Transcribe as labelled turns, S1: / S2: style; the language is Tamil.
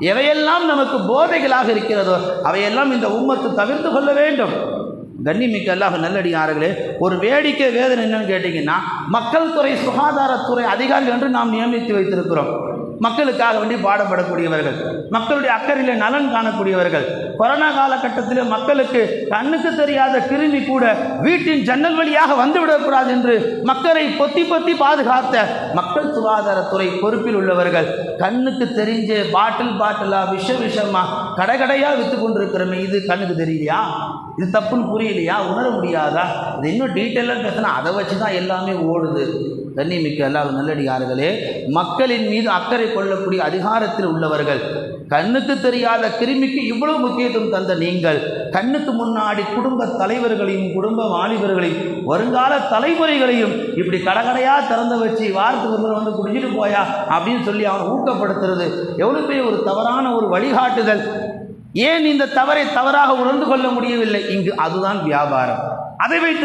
S1: எவையெல்லாம் நமக்கு போதைகளாக இருக்கிறதோ அவையெல்லாம் இந்த உம்மத்து தவிர்த்து கொள்ள வேண்டும். கண்ணிமிக்க அல்லாஹ் நல்லடியார்களே ஒரு வேடிக்கை வேதனை என்னன்னு கேட்டிங்கன்னா மக்கள் துறை சுகாதாரத்துறை அதிகாரிகள் என்று நாம் நியமித்து வைத்திருக்கிறோம். மக்களுக்காக வேண்டி பாடப்படக்கூடியவர்கள் மக்களுடைய அக்கறையில் நலன் காணக்கூடியவர்கள் கொரோனா காலகட்டத்தில் மக்களுக்கு கண்ணுக்கு தெரியாத கிருமி கூட வீட்டின் ஜன்னல் வழியாக வந்துவிடக்கூடாது என்று மக்களை பொத்தி பொத்தி பாதுகாத்த மக்கள் சுகாதாரத்துறை பொறுப்பில் உள்ளவர்கள் கண்ணுக்கு தெரிஞ்ச பாட்டில் பாட்டிலா விஷ விஷமா கடைகடையா விற்று கொண்டிருக்கிறோமே இது கண்ணுக்கு தெரியலையா இது தப்புன்னு புரியலையா? உணர முடியாதா? இது இன்னும் டீட்டெயிலாக பேசினா அதை வச்சு தான் எல்லாமே ஓடுது. கண்ணிமிக்க அல்லாஹ் நல்லடியார்களே மக்களின் மீது அக்கறை கொள்ளக்கூடிய அதிகாரத்தில் உள்ளவர்கள் கண்ணுக்கு தெரியாத கிருமிக்கு இவ்வளவு முக்கியம் முக்கியத்துவம் தந்த நீங்கள் கண்ணுக்கு முன்னாடி குடும்ப தலைவர்களையும் குடும்ப வாலிபர்களையும் வருங்கால தலைமுறைகளையும் இப்படி கடகடையாக திறந்து வச்சு வாரத்துக்கு ஒரு வந்து குடிச்சிட்டு போயா அப்படின்னு சொல்லி அவனை ஊக்கப்படுத்துறது எவ்வளோ பெரிய ஒரு தவறான ஒரு வழிகாட்டுதல். ஏன் இந்த தவறை தவறாக உணர்ந்து கொள்ள முடியவில்லை? இங்கு அதுதான் வியாபாரம். அதை வைத்து